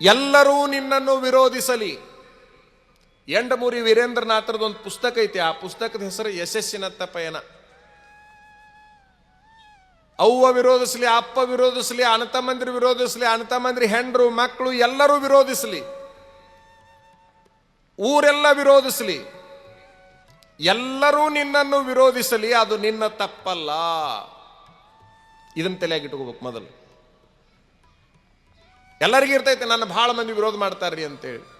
ಎಲ್ಲರೂ ನಿನ್ನನ್ನು ವಿರೋಧಿಸಲಿ. ಎಂಡಮೂರಿ ವೀರೇಂದ್ರನಾಥರದೊಂದು ಪುಸ್ತಕ ಐತಿ, ಆ ಪುಸ್ತಕದ ಹೆಸರು ಯಶಸ್ಸಿನ ತಪಯನ ಅವ್ವ ವಿರೋಧಿಸಲಿ, ಅಪ್ಪ ವಿರೋಧಿಸಲಿ ಅಣ್ಣತಮ್ಮಂದಿರು ವಿರೋಧಿಸಲಿ ಅಣತಮ್ಮಂದಿರು ಹೆಂಡರು, ಮಕ್ಕಳು ಎಲ್ಲರೂ ವಿರೋಧಿಸಲಿ. ಊರೆಲ್ಲ ವಿರೋಧಿಸಲಿ. ಎಲ್ಲರೂ ನಿನ್ನನ್ನು ವಿರೋಧಿಸಲಿ, ಅದು ನಿನ್ನ ತಪ್ಪಲ್ಲ. ಇದನ್ನ ತಲೆಯಾಗಿಟ್ಕೋಬೇಕು ಮೊದಲು. ಎಲ್ಲರಿಗೂ ಇರ್ತೈತೆ, ನನ್ನ ಬಹಳ ಮಂದಿ ವಿರೋಧ ಮಾಡ್ತಾರ್ರಿ ಅಂತೇಳಿ.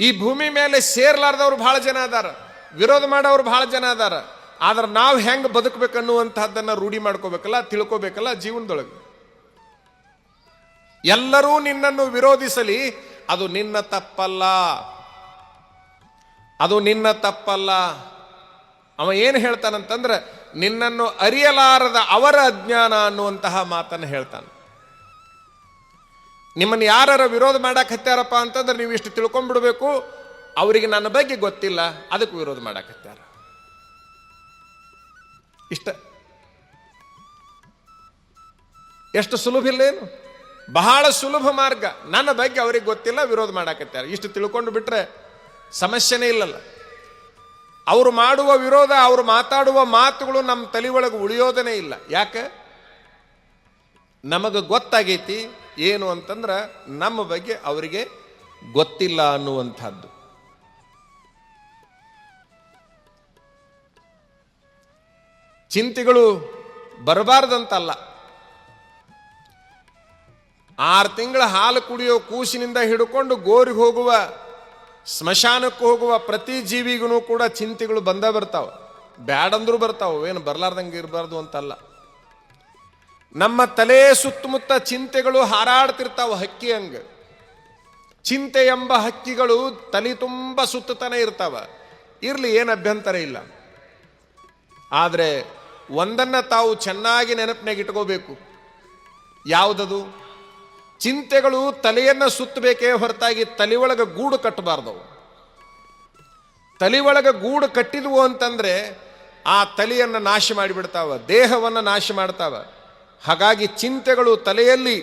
ಈ ಭೂಮಿ ಮೇಲೆ ಸೇರ್ಲಾರ್ದವ್ರು ಬಹಳ ಜನ ಅದಾರ, ವಿರೋಧ ಮಾಡೋರು ಬಹಳ ಜನ ಅದಾರ, ಆದ್ರೆ ನಾವು ಹೆಂಗ್ ಬದುಕಬೇಕನ್ನುವಂತಹದ್ದನ್ನು ರೂಢಿ ಮಾಡ್ಕೋಬೇಕಲ್ಲ, ತಿಳ್ಕೋಬೇಕಲ್ಲ ಜೀವನದೊಳಗೆ. ಎಲ್ಲರೂ ನಿನ್ನನ್ನು ವಿರೋಧಿಸಲಿ, ಅದು ನಿನ್ನ ತಪ್ಪಲ್ಲ. ಅದು ನಿನ್ನ ತಪ್ಪಲ್ಲ. ಅವ ಏನು ಹೇಳ್ತಾನಂತಂದ್ರೆ ನಿನ್ನನ್ನು ಅರಿಯಲಾರದ ಅವರ ಅಜ್ಞಾನ ಅನ್ನುವಂತಹ ಮಾತನ್ನು ಹೇಳ್ತಾನೆ. ನಿಮ್ಮನ್ನು ಯಾರ ವಿರೋಧ ಮಾಡಕ್ಕೆ ಹತ್ಯಾರಪ್ಪ ಅಂತಂದ್ರೆ ನೀವು ಇಷ್ಟು ತಿಳ್ಕೊಂಡ್ಬಿಡ್ಬೇಕು. ಅವರಿಗೆ ನನ್ನ ಬಗ್ಗೆ ಗೊತ್ತಿಲ್ಲ, ಅದಕ್ಕೆ ವಿರೋಧ ಮಾಡಕ್ಕೆ ಹತ್ಯಾರ. ಇಷ್ಟ. ಎಷ್ಟು ಸುಲಭ ಇಲ್ಲೇನು? ಬಹಳ ಸುಲಭ ಮಾರ್ಗ. ನನ್ನ ಬಗ್ಗೆ ಅವ್ರಿಗೆ ಗೊತ್ತಿಲ್ಲ, ವಿರೋಧ ಮಾಡಕತ್ಯಾರ ಇಷ್ಟು ತಿಳ್ಕೊಂಡು ಬಿಟ್ರೆ ಸಮಸ್ಯೆನೇ ಇಲ್ಲಲ್ಲ. ಅವರು ಮಾಡುವ ವಿರೋಧ, ಅವರು ಮಾತಾಡುವ ಮಾತುಗಳು ನಮ್ಮ ತಲೆ ಒಳಗೆ ಉಳಿಯೋದನೇ ಇಲ್ಲ. ಯಾಕೆ? ನಮಗೆ ಗೊತ್ತಾಗೈತಿ ಏನು ಅಂತಂದ್ರೆ ನಮ್ಮ ಬಗ್ಗೆ ಅವರಿಗೆ ಗೊತ್ತಿಲ್ಲ ಅನ್ನುವಂಥದ್ದು. ಚಿಂತೆಗಳು ಬರಬಾರ್ದಂತಲ್ಲ. ಆರು ತಿಂಗಳ ಹಾಲು ಕುಡಿಯೋ ಕೂಸಿನಿಂದ ಹಿಡ್ಕೊಂಡು ಗೋರಿಗೆ ಹೋಗುವ ಸ್ಮಶಾನಕ್ಕೆ ಹೋಗುವ ಪ್ರತಿ ಜೀವಿಗೂ ಕೂಡ ಚಿಂತೆಗಳು ಬಂದೇ ಬರ್ತಾವೆ. ಬ್ಯಾಡಂದ್ರೂ ಬರ್ತಾವೆ, ಏನು ಬರ್ಲಾರ್ದಂಗೆ ಇರಬಾರ್ದು ಅಂತಲ್ಲ. ನಮ್ಮ ತಲೆ ಸುತ್ತಮುತ್ತ ಚಿಂತೆಗಳು ಹಾರಾಡ್ತಿರ್ತಾವೆ ಹಕ್ಕಿ ಹಂಗೆ. ಚಿಂತೆ ಎಂಬ ಹಕ್ಕಿಗಳು ತಲೆ ತುಂಬ ಸುತ್ತತಾನೆ ಇರ್ತಾವ. ಇರ್ಲಿ, ಏನು ಅಭ್ಯಂತರ ಇಲ್ಲ. ಆದರೆ ಒಂದನ್ನ ತಾವು ಚೆನ್ನಾಗಿ ನೆನಪಿನಾಗ ಇಟ್ಕೋಬೇಕು. ಯಾವುದದು? ಚಿಂತೆಗಳು ತಲೆಯನ್ನು ಸುತ್ತಬೇಕೇ ಹೊರತಾಗಿ ತಲೆ ಒಳಗೆ ಗೂಡು ಕಟ್ಟಬಾರ್ದವು ಒಳಗೆ ಗೂಡು ಕಟ್ಟಿದವು ಅಂತಂದರೆ ಆ ತಲೆಯನ್ನು ನಾಶ ಮಾಡಿಬಿಡ್ತಾವ, ದೇಹವನ್ನು ನಾಶ ಮಾಡ್ತಾವ. ಹಾಗಾಗಿ ಚಿಂತೆಗಳು ತಲೆಯಲ್ಲಿ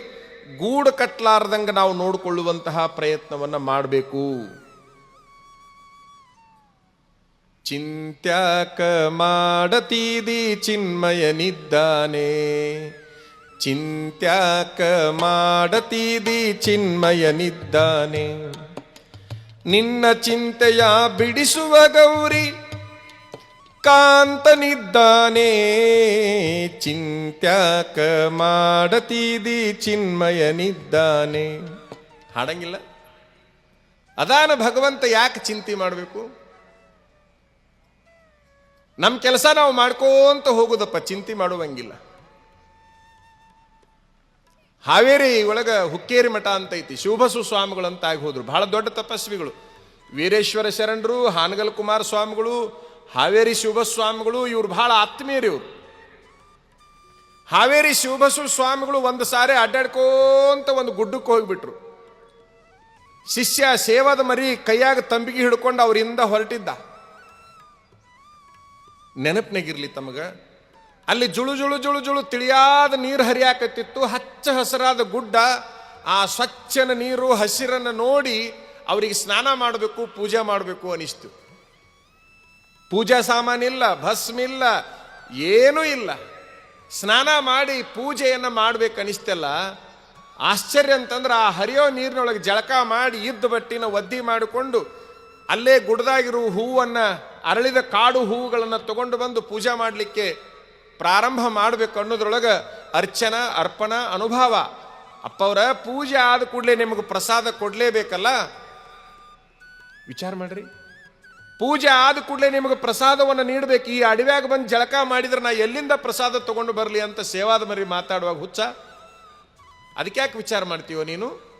ಗೂಡು ಕಟ್ಟಲಾರ್ದಂಗೆ ನಾವು ನೋಡಿಕೊಳ್ಳುವಂತಹ ಪ್ರಯತ್ನವನ್ನು ಮಾಡಬೇಕು. ಚಿಂತ್ಯಾಕ ಮಾಡತೀದಿ ಚಿನ್ಮಯನಿದ್ದಾನೆ ಚಿಂತ್ಯಾಕ ಮಾಡತೀದಿ ಚಿನ್ಮಯನಿದ್ದಾನೆ ನಿನ್ನ ಚಿಂತೆಯ ಬಿಡಿಸುವ ಗೌರಿ ಕಾಂತನಿದ್ದಾನೆ ಚಿಂತ್ಯಾಕ ಮಾಡತೀದಿ ಚಿನ್ಮಯನಿದ್ದಾನೆ ಹಾಡಂಗಿಲ್ಲ? ಅದಾನ ಭಗವಂತ ಯಾಕೆ ಚಿಂತೆ ಮಾಡಬೇಕು? ನಮ್ಮ ಕೆಲಸ ನಾವು ಮಾಡ್ಕೋಂತ ಹೋಗುದಪ್ಪ, ಚಿಂತೆ ಮಾಡುವಂಗಿಲ್ಲ. ಹಾವೇರಿ ಒಳಗೆ ಹುಕ್ಕೇರಿ ಮಠ ಅಂತ ಐತಿ ಶಿವಬಸು ಸ್ವಾಮಿಗಳು ಅಂತ ಆಗಿ ಹೋದ್ರು. ಬಹಳ ದೊಡ್ಡ ತಪಸ್ವಿಗಳು. ವೀರೇಶ್ವರ ಶರಣರು, ಹಾನಗಲ್ ಕುಮಾರ ಸ್ವಾಮಿಗಳು, ಹಾವೇರಿ ಶಿವಬಸ ಸ್ವಾಮಿಗಳು, ಇವ್ರು ಬಹಳ ಆತ್ಮೀಯರು ಇವರು. ಹಾವೇರಿ ಶಿವಬಸು ಸ್ವಾಮಿಗಳು ಒಂದು ಸಾರಿ ಅಡ್ಡಾಡ್ಕೋಂತ ಒಂದು ಗುಡ್ಡಕ್ಕೆ ಹೋಗಿಬಿಟ್ರು. ಶಿಷ್ಯ ಸೇವಾದ ಮರಿ ಕೈಯಾಗ ತಂಬಿಗೆ ಹಿಡ್ಕೊಂಡು ಅವರಿಂದ ಹೊರಟಿದ್ದ. ನೆನಪಿನಾಗಿರ್ಲಿ ತಮಗ. ಅಲ್ಲಿ ಜುಳು ಜುಳು ಜುಳು ಜುಳು ತಿಳಿಯಾದ ನೀರು ಹರಿಯಾಕತ್ತಿತ್ತು. ಹಚ್ಚ ಹಸಿರಾದ ಗುಡ್ಡ. ಆ ಸ್ವಚ್ಛನ ನೀರು, ಹಸಿರನ್ನು ನೋಡಿ ಅವರಿಗೆ ಸ್ನಾನ ಮಾಡಬೇಕು, ಪೂಜೆ ಮಾಡಬೇಕು ಅನಿಸ್ತು. ಪೂಜಾ ಸಾಮಾನಿಲ್ಲ ಭಸ್ಮ ಇಲ್ಲ, ಏನೂ ಇಲ್ಲ. ಸ್ನಾನ ಮಾಡಿ ಪೂಜೆಯನ್ನು ಮಾಡ್ಬೇಕು ಅನಿಸ್ತಲ್ಲ. ಆಶ್ಚರ್ಯ ಅಂತಂದ್ರೆ ಆ ಹರಿಯೋ ನೀರಿನೊಳಗೆ ಜಳಕ ಮಾಡಿ ಇದ್ದ ಬಟ್ಟಿನ ಒದ್ದಿ ಮಾಡಿಕೊಂಡು ಅಲ್ಲೇ ಗುಡ್ದಾಗಿರುವ ಹೂವನ್ನು, ಅರಳಿದ ಕಾಡು ಹೂವುಗಳನ್ನು ತಗೊಂಡು ಬಂದು ಪೂಜೆ ಮಾಡಲಿಕ್ಕೆ ಪ್ರಾರಂಭ ಮಾಡಬೇಕು ಅನ್ನೋದ್ರೊಳಗೆ ಅರ್ಚನ, ಅರ್ಪಣ, ಅನುಭವ. ಅಪ್ಪವರ ಪೂಜೆ ಆದ ಕೂಡಲೇ ನಿಮಗೆ ಪ್ರಸಾದ ಕೊಡಲೇಬೇಕಲ್ಲ? ವಿಚಾರ ಮಾಡ್ರಿ. ಪೂಜೆ ಆದ ಕೂಡಲೇ ನಿಮಗೆ ಪ್ರಸಾದವನ್ನು ನೀಡಬೇಕು. ಈ ಅಡವ್ಯಾಗ ಬಂದು ಜಳಕ ಮಾಡಿದ್ರೆ ನಾ ಎಲ್ಲಿಂದ ಪ್ರಸಾದ ತಗೊಂಡು ಬರಲಿ ಅಂತ ಸೇವಾದ ಮರಿ ಮಾತಾಡುವಾಗ ಹುಚ್ಚ. ಅದಕ್ಯಾಕೆ ವಿಚಾರ ಮಾಡ್ತೀವೋ ನೀನು?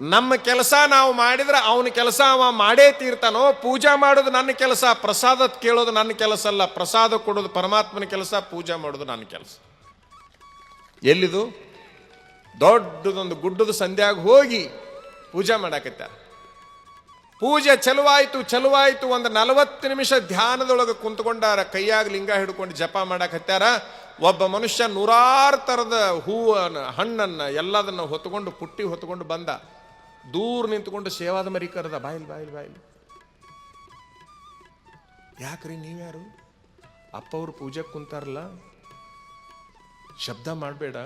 ನಮ್ಮ ಕೆಲಸ ನಾವು ಮಾಡಿದ್ರೆ ಅವನ ಕೆಲಸ ಅವ ಮಾಡೇ ತೀರ್ತಾನೋ, ಪೂಜಾ ಮಾಡೋದು ನನ್ನ ಕೆಲಸ, ಪ್ರಸಾದ ಕೇಳೋದು ನನ್ನ ಕೆಲಸ ಅಲ್ಲ, ಪ್ರಸಾದ ಕೊಡೋದು ಪರಮಾತ್ಮನ ಕೆಲಸ, ಪೂಜಾ ಮಾಡೋದು ನನ್ನ ಕೆಲಸ. ಎಲ್ಲಿದು? ದೊಡ್ಡದೊಂದು ಗುಡ್ಡದ ಸಂಧ್ಯಾಗ ಹೋಗಿ ಪೂಜೆ ಮಾಡಾಕತ್ತ ಪೂಜೆ ಚಲುವಾಯಿತು ಚಲುವಾಯಿತು ಒಂದು ನಲವತ್ತು ನಿಮಿಷ ಧ್ಯಾನದೊಳಗೆ ಕುಂತ್ಕೊಂಡಾರ, ಕೈಯಾಗ ಲಿಂಗ ಹಿಡ್ಕೊಂಡು ಜಪ ಮಾಡಾಕತ್ಯಾರ ಒಬ್ಬ ಮನುಷ್ಯ ನೂರಾರು ಥರದ ಹೂವನ್ನು ಹಣ್ಣನ್ನು ಎಲ್ಲದನ್ನು ಹೊತ್ಕೊಂಡು, ಪುಟ್ಟಿ ಹೊತ್ಕೊಂಡು ಬಂದ. ದೂರ ನಿಂತ್ಕೊಂಡು ಸೇವಾದ ಮರಿ ಕರೆದ ಬಾಯಿಲ್ ಬಾಯಿಲ್ ಬಾಯಿಲ್ ಯಾಕ್ರಿ ನೀವ್ಯಾರು ಅಪ್ಪ ಅವ್ರು ಪೂಜೆಗೆ ಕುಂತಾರಲ್ಲ ಶಬ್ದ ಮಾಡಬೇಡ.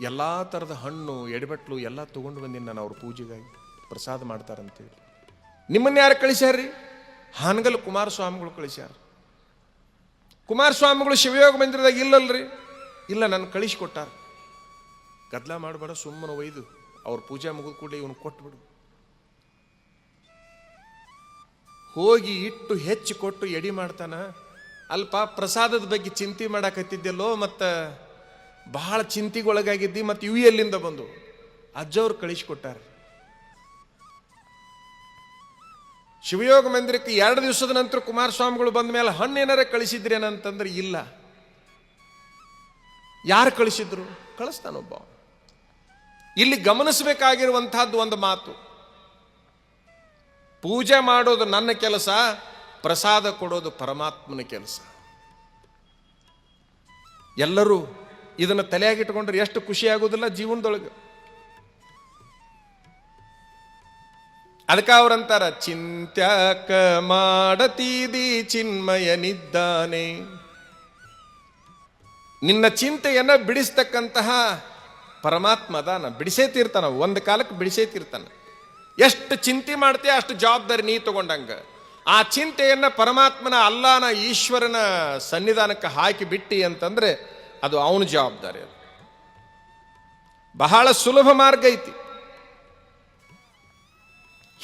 ಎಲ್ಲ ಥರದ ಹಣ್ಣು, ಎಡಬಟ್ಲು ಎಲ್ಲ ತೊಗೊಂಡು ಬಂದೀನಿ ನಾನು ಅವ್ರ ಪೂಜೆಗಾಗಿ. ಪ್ರಸಾದ ಮಾಡ್ತಾರಂತೇಳಿ. ನಿಮ್ಮನ್ನ ಯಾರು ಕಳಿಸ್ಯಾರ್ರಿ? ಹಾನಗಲ್ ಕುಮಾರಸ್ವಾಮಿಗಳು ಕಳಿಸ್ಯಾರ. ಕುಮಾರಸ್ವಾಮಿಗಳು ಶಿವಯೋಗ ಮಂದಿರದಾಗ ಇಲ್ಲಲ್ರಿ? ಇಲ್ಲ ನನ್ನ ಕಳಿಸಿಕೊಟ್ಟಾರ. ಗದ್ಲ ಮಾಡಬೇಡ, ಸುಮ್ಮನೆ ಒಯ್ದು. ಅವ್ರ ಪೂಜೆ ಮುಗಿದ ಕೂಡಲೇ ಇವನು ಕೊಟ್ಬಿಡು. ಹೋಗಿ ಇಟ್ಟು ಹೆಚ್ಚು ಕೊಟ್ಟು ಎಡಿ ಮಾಡ್ತಾನ. ಅಲ್ಪ ಪ್ರಸಾದದ ಬಗ್ಗೆ ಚಿಂತೆ ಮಾಡಾಕತ್ತಿದ್ದೆಲ್ಲೋ ಮತ್ತು ಬಹಳ ಚಿಂತೆಗೊಳಗಾಗಿದ್ದಿ ಮತ್ತು ಇವು ಎಲ್ಲಿಂದ ಬಂದು ಅಜ್ಜವ್ರು ಕಳಿಸಿಕೊಟ್ಟಾರೆ. ಶಿವಯೋಗ ಮಂದಿರಕ್ಕೆ ಎರಡು ದಿವಸದ ನಂತರ ಕುಮಾರಸ್ವಾಮಿಗಳು ಬಂದ ಮೇಲೆ ಹಣ್ಣು ಏನಾರ ಕಳಿಸಿದ್ರೇನಂತಂದ್ರೆ ಇಲ್ಲ. ಯಾರು ಕಳಿಸಿದ್ರು? ಕಳಿಸ್ತಾನೊಬ್ಬ. ಇಲ್ಲಿ ಗಮನಿಸಬೇಕಾಗಿರುವಂತಹದ್ದು ಒಂದು ಮಾತು. ಪೂಜೆ ಮಾಡೋದು ನನ್ನ ಕೆಲಸ, ಪ್ರಸಾದ ಕೊಡೋದು ಪರಮಾತ್ಮನ ಕೆಲಸ. ಎಲ್ಲರೂ ಇದನ್ನು ತಲೆಯಾಗಿಟ್ಕೊಂಡ್ರೆ ಎಷ್ಟು ಖುಷಿ ಜೀವನದೊಳಗೆ. ಅದಕ್ಕೆ ಅವ್ರಂತಾರ, ಚಿಂತ್ಯಾಕ ಮಾಡತೀದಿ ಚಿನ್ಮಯನಿದ್ದಾನೆ ನಿನ್ನ ಚಿಂತೆಯನ್ನು ಬಿಡಿಸ್ತಕ್ಕಂತಹ ಪರಮಾತ್ಮ ಅದಾನ ಬಿಡಿಸೇ ತೀರ್ತಾನ ಒಂದು ಕಾಲಕ್ಕೆ ಬಿಡಿಸೇ ತೀರ್ತಾನ. ಎಷ್ಟು ಚಿಂತೆ ಮಾಡ್ತೀಯ ಅಷ್ಟು ಜವಾಬ್ದಾರಿ ನೀ ತಗೊಂಡಂಗ. ಆ ಚಿಂತೆಯನ್ನ ಪರಮಾತ್ಮನ ಅಲ್ಲಾನ ಈಶ್ವರನ ಸನ್ನಿಧಾನಕ್ಕೆ ಹಾಕಿ ಬಿಟ್ಟಿ ಅಂತಂದ್ರೆ ಅದು ಅವನ ಜವಾಬ್ದಾರಿ ಅದು. ಬಹಳ ಸುಲಭ ಮಾರ್ಗ ಐತಿ.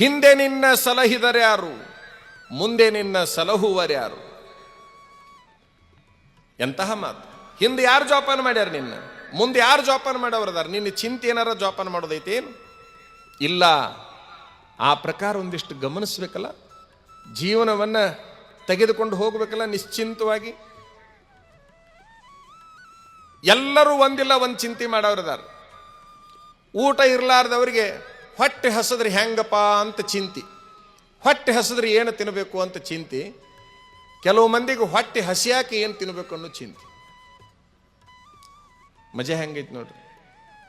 ಹಿಂದೆ ನಿನ್ನ ಸಲಹಿದರ್ಯಾರು ಮುಂದೆ ನಿನ್ನ ಸಲಹುವರ್ಯಾರು ಎಂತಹ ಮಾತು. ಹಿಂದೆ ಯಾರು ಜೋಪಾನ ಮಾಡ್ಯಾರ ನಿನ್ನ? ಮುಂದೆ ಯಾರು ಜೋಪಾನ ಮಾಡವ್ರದಾರ ನಿನ್ನ ಚಿಂತೆ ಏನಾರ ಜೋಪಾನ ಮಾಡೋದೈತೆ ಏನು? ಇಲ್ಲ. ಆ ಪ್ರಕಾರ ಒಂದಿಷ್ಟು ಗಮನಿಸ್ಬೇಕಲ್ಲ? ಜೀವನವನ್ನ ತೆಗೆದುಕೊಂಡು ಹೋಗ್ಬೇಕಲ್ಲ ನಿಶ್ಚಿಂತವಾಗಿ? ಎಲ್ಲರೂ ಒಂದಿಲ್ಲ, ಒಂದು ಚಿಂತೆ ಮಾಡೋರದಾರ ಊಟ ಇರಲಾರ್ದವ್ರಿಗೆ ಹೊಟ್ಟೆ ಹಸಿದ್ರೆ ಹೆಂಗಪ್ಪ ಅಂತ ಚಿಂತೆ. ಹೊಟ್ಟೆ ಹಸಿದ್ರೆ ಏನು ತಿನ್ನಬೇಕು ಅಂತ ಚಿಂತೆ. ಕೆಲವು ಮಂದಿಗೆ ಹೊಟ್ಟೆ ಹಸಿಯಾಕೆ ಏನು ತಿನ್ನಬೇಕು ಅನ್ನೋ ಚಿಂತೆ. ಮಜಾ ಹೆಂಗೈತೆ ನೋಡ್ರಿ.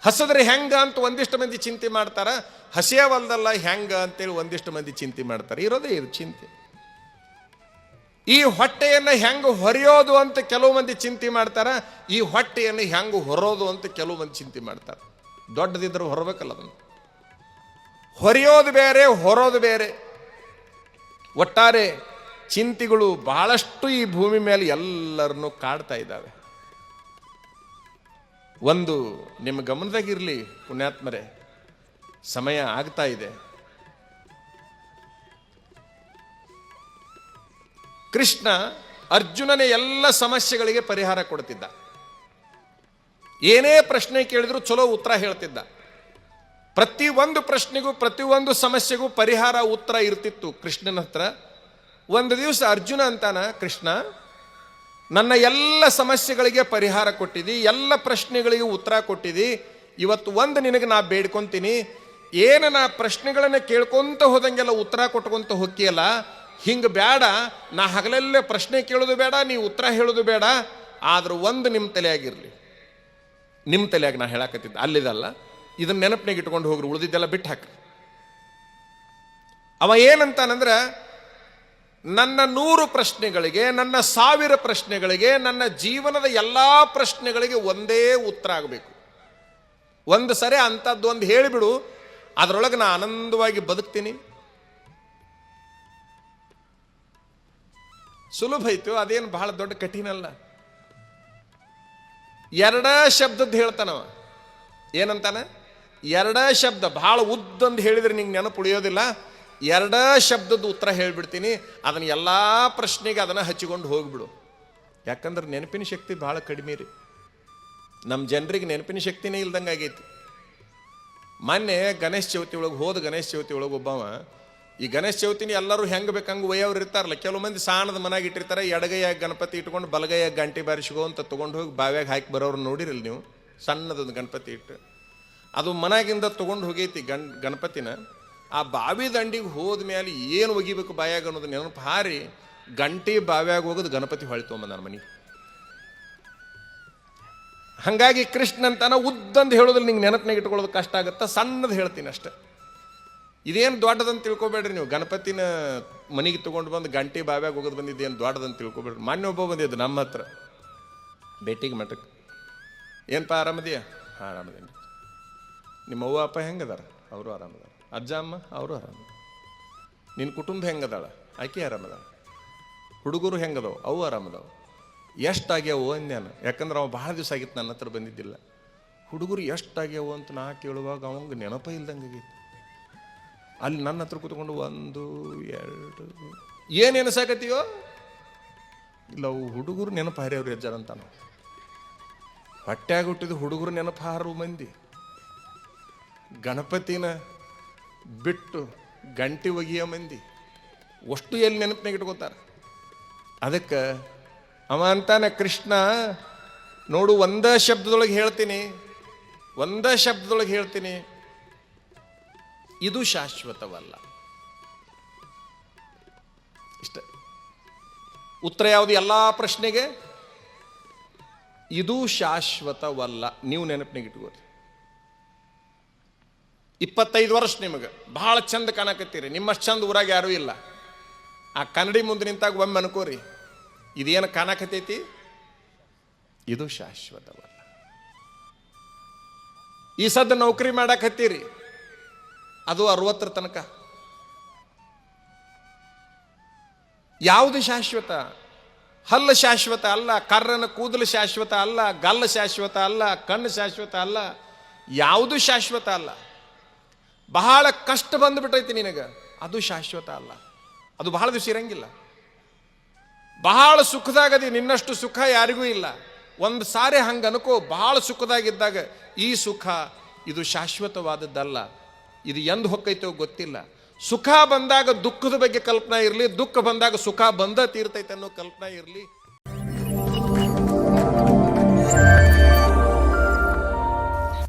ಹಸಿದ್ರೆ ಹೆಂಗ ಅಂತ ಒಂದಿಷ್ಟು ಮಂದಿ ಚಿಂತೆ ಮಾಡ್ತಾರ, ಹಸಿಯವಲ್ದಲ್ಲ ಹೆಂಗ ಅಂತೇಳಿ ಒಂದಿಷ್ಟು ಮಂದಿ ಚಿಂತೆ ಮಾಡ್ತಾರೆ. ಇರೋದೇ ಇದು ಚಿಂತೆ. ಈ ಹೊಟ್ಟೆಯನ್ನು ಹೆಂಗ ಹೊರೆಯೋದು ಅಂತ ಕೆಲವು ಮಂದಿ ಚಿಂತೆ ಮಾಡ್ತಾರ, ಈ ಹೊಟ್ಟೆಯನ್ನು ಹೆಂಗ ಹೊರೋದು ಅಂತ ಕೆಲವು ಮಂದಿ ಚಿಂತೆ ಮಾಡ್ತಾರೆ. ದೊಡ್ಡದಿದ್ರೆ ಹೊರಬೇಕಲ್ಲ ಅದನ್ನು. ಹೊರೆಯೋದು ಬೇರೆ, ಹೊರೋದು ಬೇರೆ. ಒಟ್ಟಾರೆ ಚಿಂತೆಗಳು ಬಹಳಷ್ಟು ಈ ಭೂಮಿ ಮೇಲೆ ಎಲ್ಲರನ್ನೂ ಕಾಡ್ತಾ ಇದ್ದಾವೆ. ಒಂದು, ನಿಮ್ಮ ಗಮನದಾಗಿರಲಿ, ಪುಣ್ಯಾತ್ಮರೇ. ಸಮಯ ಆಗ್ತಾ ಇದೆ. ಕೃಷ್ಣ ಅರ್ಜುನನ ಎಲ್ಲ ಸಮಸ್ಯೆಗಳಿಗೆ ಪರಿಹಾರ ಕೊಡ್ತಿದ್ದ. ಏನೇ ಪ್ರಶ್ನೆ ಕೇಳಿದ್ರು ಚಲೋ ಉತ್ತರ ಹೇಳ್ತಿದ್ದ. ಪ್ರತಿ ಒಂದು ಪ್ರಶ್ನೆಗೂ, ಪ್ರತಿ ಒಂದು ಸಮಸ್ಯೆಗೂ ಪರಿಹಾರ ಉತ್ತರ ಇರ್ತಿತ್ತು ಕೃಷ್ಣನ ಹತ್ರ. ಒಂದು ದಿವಸ ಅರ್ಜುನ ಅಂತಾನ, ಕೃಷ್ಣ ನನ್ನ ಎಲ್ಲ ಸಮಸ್ಯೆಗಳಿಗೆ ಪರಿಹಾರ ಕೊಟ್ಟಿದ್ದಿ ಎಲ್ಲ ಪ್ರಶ್ನೆಗಳಿಗೆ ಉತ್ತರ ಕೊಟ್ಟಿದ್ದಿ ಇವತ್ತು ಒಂದು ನಿನಗೆ ನಾ ಬೇಡ್ಕೊತೀನಿ. ಏನು ನಾ ಪ್ರಶ್ನೆಗಳನ್ನು ಕೇಳ್ಕೊತ ಹೋದಂಗೆಲ್ಲ ಉತ್ತರ ಕೊಟ್ಕೊಂತ ಹೊಕ್ಕಿಯಲ್ಲ ಹಿಂಗೆ ಬೇಡ ನಾ ಹಗಲಲ್ಲೇ ಪ್ರಶ್ನೆ ಕೇಳೋದು ಬೇಡ, ನೀ ಉತ್ತರ ಹೇಳೋದು ಬೇಡ. ಆದ್ರೆ ಒಂದು ನಿಮ್ಮ ತಲೆಯಾಗಿರಲಿ. ನಿಮ್ಮ ತಲೆಯಾಗಿ ನಾ ಹೇಳಕತ್ತಿದ್ದೆ, ಅಲ್ಲಿದಲ್ಲ. ಇದನ್ನ ನೆನಪಿನಾಗ ಇಟ್ಕೊಂಡು ಹೋಗ್ರಿ, ಉಳಿದಿದ್ದೆಲ್ಲ ಬಿಟ್ಟು ಹಾಕ್ರಿ. ಅವ ಏನಂತಾನಂದ್ರೆ ನನ್ನ ನೂರು ಪ್ರಶ್ನೆಗಳಿಗೆ, ನನ್ನ ಸಾವಿರ ಪ್ರಶ್ನೆಗಳಿಗೆ, ನನ್ನ ಜೀವನದ ಎಲ್ಲ ಪ್ರಶ್ನೆಗಳಿಗೆ ಒಂದೇ ಉತ್ತರ ಆಗಬೇಕು. ಒಂದು ಸರಿ ಅಂಥದ್ದು ಒಂದು ಹೇಳಿಬಿಡು, ಅದರೊಳಗೆ ನಾನು ಆನಂದವಾಗಿ ಬದುಕ್ತೀನಿ. ಸುಲಭ ಇತ್ತು ಅದೇನು ಬಹಳ ದೊಡ್ಡ ಕಠಿಣ ಅಲ್ಲ. ಎರಡ ಶಬ್ದದ್ದು ಹೇಳ್ತಾನವ. ಏನಂತಾನೆ? ಎರಡ ಶಬ್ದ, ಬಹಳ ಉದ್ದಂದು ಹೇಳಿದ್ರೆ ನಿಂಗೆ ನೆನಪು ಉಳಿಯೋದಿಲ್ಲ. ಎರಡ ಶಬ್ದದ ಉತ್ತರ ಹೇಳಿಬಿಡ್ತೀನಿ. ಅದನ್ನ ಎಲ್ಲ ಪ್ರಶ್ನೆಗೆ ಅದನ್ನು ಹಚ್ಚಿಕೊಂಡು ಹೋಗ್ಬಿಡು. ಯಾಕಂದ್ರೆ ನೆನಪಿನ ಶಕ್ತಿ ಬಹಳ ಕಡಿಮೆ ರೀ. ನಮ್ಮ ಜನರಿಗೆ ನೆನಪಿನ ಶಕ್ತಿನೇ ಇಲ್ದಂಗೆ ಆಗೈತಿ. ಮೊನ್ನೆ ಗಣೇಶ ಚೌತಿ ಒಳಗೆ ಹೋದ ಗಣೇಶ ಚೌತಿ ಒಳಗೆ ಒಬ್ಬವ, ಈ ಗಣೇಶ ಚೌತಿನ ಎಲ್ಲರೂ ಹೆಂಗೆ ಬೇಕಂಗೆ ಒಯ್ಯವ್ರು ಇರ್ತಾರಲ್ಲ, ಕೆಲವು ಮಂದಿ ಸಾಣದ ಮನೆಗೆ ಇಟ್ಟಿರ್ತಾರೆ, ಎಡಗೈಯಾಗಿ ಗಣಪತಿ ಇಟ್ಕೊಂಡು ಬಲಗೈಯಾಗ ಗಂಟೆ ಬಾರಿಸಿಗೋ ಅಂತ ತೊಗೊಂಡು ಹೋಗಿ ಬಾವ್ಯಾಗ ಹಾಕಿ ಬರೋರು ನೋಡಿರಲ್ಲ ನೀವು? ಸಣ್ಣದೊಂದು ಗಣಪತಿ ಇಟ್ಟು. ಅದು ಮನೆಗಿಂದ ತೊಗೊಂಡು ಹೋಗೈತಿ ಗಣ್, ಗಣಪತಿನ. ಆ ಬಾವಿ ದಂಡಿಗೆ ಹೋದ ಮೇಲೆ ಏನು ಒಗಿಬೇಕು ಬಾಯಾಗ ಅನ್ನೋದು ನೆನಪು ಹಾರಿ ಗಂಟೆ ಬಾವ್ಯಾಗ ಹೋಗೋದು ಗಣಪತಿ ಹೊಳಿತು ನನ್ನ ಮನೆಗೆ. ಹಾಗಾಗಿ ಕೃಷ್ಣ ಅಂತಾನ ಉದ್ದಂದು ಹೇಳೋದ್ರಲ್ಲಿ ನಿಂಗೆ ನೆನಪಿನಾಗ ಇಟ್ಕೊಳ್ಳೋದು ಕಷ್ಟ ಆಗುತ್ತೆ, ಸಣ್ಣದು ಹೇಳ್ತೀನಿ ಅಷ್ಟೆ. ಇದೇನು ದೊಡ್ಡದಂತ ತಿಳ್ಕೊಬೇಡ್ರಿ ನೀವು. ಗಣಪತಿನ ಮನೆಗೆ ತೊಗೊಂಡು ಬಂದು ಗಂಟೆ ಬಾವ್ಯಾಗ ಹೋಗೋದು ಬಂದಿದ್ದೇನು ದೊಡ್ಡದಂತ ತಿಳ್ಕೊಬೇಡ್ರಿ. ಮಾನ್ಯ ಒಬ್ಬ ಬಂದಿದ್ದು ನಮ್ಮ ಹತ್ರ. ಭೇಟಿಗೆ ಮಠಕ್ಕೆ ಏನಪ್ಪ ಆರಾಮದಿಯಾ? ಹಾಂ ಆರಾಮದೇನು ನಿಮ್ಮ ಅವ್ವ, ಅಪ್ಪ ಹೆಂಗದಾರ? ಅವರು ಆರಾಮದಾರ. ಅಜ್ಜ ಅಮ್ಮ, ಅವರು ಆರಾಮ. ನಿನ್ನ ಕುಟುಂಬ ಹೆಂಗದಾಳ? ಆಕೆ ಆರಾಮದಾಳ? ಹುಡುಗರು ಹೆಂಗದವು? ಅವು ಆರಾಮದವು. ಎಷ್ಟಾಗ್ಯಾವು ಅಂದ್ಯಾನ? ಯಾಕಂದ್ರೆ ಅವ ಭಾಳ ದಿವಸ ಆಗಿತ್ತು ನನ್ನ ಹತ್ರ ಬಂದಿದ್ದಿಲ್ಲ. ಹುಡುಗರು ಎಷ್ಟಾಗ್ಯಾವು ಅಂತ ನಾ ಕೇಳುವಾಗ ಅವಂಗೆ ನೆನಪ ಇಲ್ದಂಗೆ ಅಲ್ಲಿ ನನ್ನ ಹತ್ರ ಕೂತ್ಕೊಂಡು ಒಂದು, ಎರಡು, ಏನು ನೆನಸಾಕತ್ತೀಯೋ ಇಲ್ಲ, ಅವು ಹುಡುಗರು ನೆನಪು ಹಾರ್ಯವ್ರು ಯಜ್ಜಾರ ಅಂತ ನಾವು ಹೊಟ್ಯಾಗ ಹುಟ್ಟಿದ ಹುಡುಗರು ನೆನಪು ಹಾರು ಮಂದಿ. ಗಣಪತಿನ ಬಿಟ್ಟು ಗಂಟಿ ಒಗಿಯೋ ಮಂದಿ. ಅಷ್ಟು ಎಲ್ಲಿ ನೆನಪಿನಾಗ ಇಟ್ಕೋತಾರೆ? ಅದಕ್ಕೆ ಅವ ಅಂತಾನೆ, ಕೃಷ್ಣ, ನೋಡು, ಒಂದ ಶಬ್ದದೊಳಗೆ ಹೇಳ್ತೀನಿ, ಒಂದ ಶಬ್ದದೊಳಗೆ ಹೇಳ್ತೀನಿ. ಇದು ಶಾಶ್ವತವಲ್ಲ. ಇಷ್ಟ. ಉತ್ತರ ಯಾವುದು? ಎಲ್ಲ ಪ್ರಶ್ನೆಗೆ? ಇದು ಶಾಶ್ವತವಲ್ಲ. ನೀವು ನೆನಪಿನಾಗ ಇಟ್ಕೋರಿ ಇಪ್ಪತ್ತೈದು ವರ್ಷ ನಿಮಗೆ. ಭಾಳ ಚಂದ ಕಾಣಕತ್ತೀರಿ. ನಿಮ್ಮಷ್ಟು ಚಂದ ಊರಾಗ ಯಾರೂ ಇಲ್ಲ. ಆ ಕನ್ನಡಿ ಮುಂದೆ ನಿಂತಾಗ ಒಮ್ಮೆ ಅನ್ಕೋರಿ, ಇದೇನು ಕಾಣಕತ್ತೈತಿ? ಇದು ಶಾಶ್ವತವಲ್ಲ. ಈ ಸದ್ದ ನೌಕರಿ ಮಾಡಕತ್ತೀರಿ. ಅದು ಅರವತ್ತರ ತನಕ. ಯಾವುದು ಶಾಶ್ವತ? ಹಲ್ಲ ಶಾಶ್ವತ ಅಲ್ಲ, ಕರ್ರನ ಕೂದಲು ಶಾಶ್ವತ ಅಲ್ಲ, ಗಲ್ಲ ಶಾಶ್ವತ ಅಲ್ಲ, ಕಣ್ಣು ಶಾಶ್ವತ ಅಲ್ಲ, ಯಾವುದು ಶಾಶ್ವತ ಅಲ್ಲ. ಬಹಳ ಕಷ್ಟ ಬಂದುಬಿಟ್ಟೈತಿ ನಿನಗೆ. ಅದು ಶಾಶ್ವತ ಅಲ್ಲ. ಅದು ಬಹಳ ದಿವಸ ಇರಂಗಿಲ್ಲ. ಬಹಳ ಸುಖದಾಗದಿ, ನಿನ್ನಷ್ಟು ಸುಖ ಯಾರಿಗೂ ಇಲ್ಲ. ಒಂದು ಸಾರಿ ಹಂಗೆ ಅನ್ಕೋ, ಬಹಳ ಸುಖದಾಗಿದ್ದಾಗ ಈ ಸುಖ ಇದು ಶಾಶ್ವತವಾದದ್ದಲ್ಲ. ಇದು ಎಂದು ಹೊಕ್ಕೈತೋ ಗೊತ್ತಿಲ್ಲ. ಸುಖ ಬಂದಾಗ ದುಃಖದ ಬಗ್ಗೆ ಕಲ್ಪನಾ ಇರಲಿ, ದುಃಖ ಬಂದಾಗ ಸುಖ ಬಂದ ತೀರ್ತೈತೆ ಅನ್ನೋ ಕಲ್ಪನಾ ಇರಲಿ.